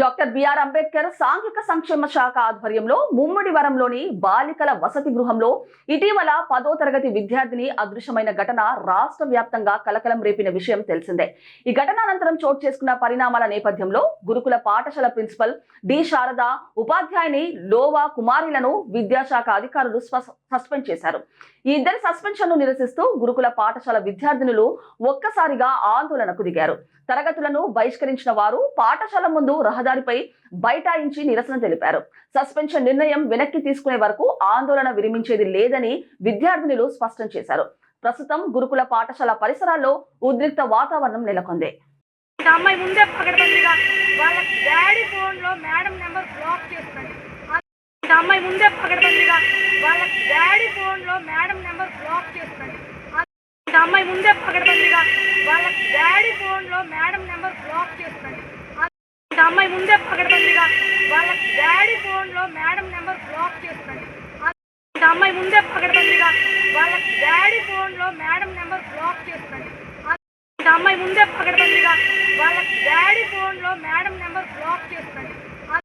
Doctor BR Ambedkar సాంఘిక సంక్షేమ శాఖ ఆధ్వర్యంలో ముమ్మడివరంలోని బాలికల వసతి గృహంలో ఇటీవల పదో తరగతి విద్యార్థిని అదృశ్యమైన ఘటన రాష్ట్ర వ్యాప్తంగా కలకలం రేపిన విషయం తెలిసిందే. ఈ ఘటన అనంతరం చోటు చేసుకున్న పరిణామాల నేపథ్యంలో గురుకుల పాఠశాల ప్రిన్సిపల్ డి శారద ఉపాధ్యాయుని లోవా కుమారిలను విద్యాశాఖ అధికారులు సస్పెండ్ చేశారు. ఈ ఇద్దరి సస్పెన్షన్ను నిరసిస్తూ గురుకుల పాఠశాల విద్యార్థినులు ఒక్కసారిగా ఆందోళనకు దిగారు. తరగతులను బహిష్కరించిన వారు పాఠశాల ముందు రహదారిపై బైఠాయించి నిరసన తెలిపారు. సస్పెన్షన్ నిర్ణయం వెనక్కి తీసుకునే వరకు ఆందోళన విరమించేది లేదని విద్యార్థినులు స్పష్టం చేశారు. ప్రస్తుతం గురుకుల పాఠశాల పరిసరాల్లో ఉద్రిక్త వాతావరణం నెలకొంది. అమ్మాయి ముందే పకడ్బందీగా వాళ్ళ డాడీ ఫోన్లో మేడం నెంబర్ బ్లాక్ చేస్తుంది అమ్మాయి ముందే పకడ్బందీగా వాళ్ళ డాడీ ఫోన్లో మేడం నెంబర్ బ్లాక్ చేస్తుంది ఒక అమ్మాయి ముందే పకడ్బందీగా వాళ్ళ డాడీ ఫోన్లో మేడం నెంబర్ బ్లాక్ చేస్తుంది ఒక అమ్మాయి ముందే పకడ్బందీగా వాళ్ళ డాడీ ఫోన్లో మేడం నెంబర్ బ్లాక్ చేస్తుంది అమ్మాయి ముందే పకడ్బందీగా వాళ్ళ డాడీ ఫోన్లో మేడం నెంబర్ బ్లాక్ చేస్తుంది అమ్మాయి ముందే పకడ్బందీగా వాళ్ళ డాడీ ఫోన్లో మేడం నెంబర్ బ్లాక్ చేస్తుంది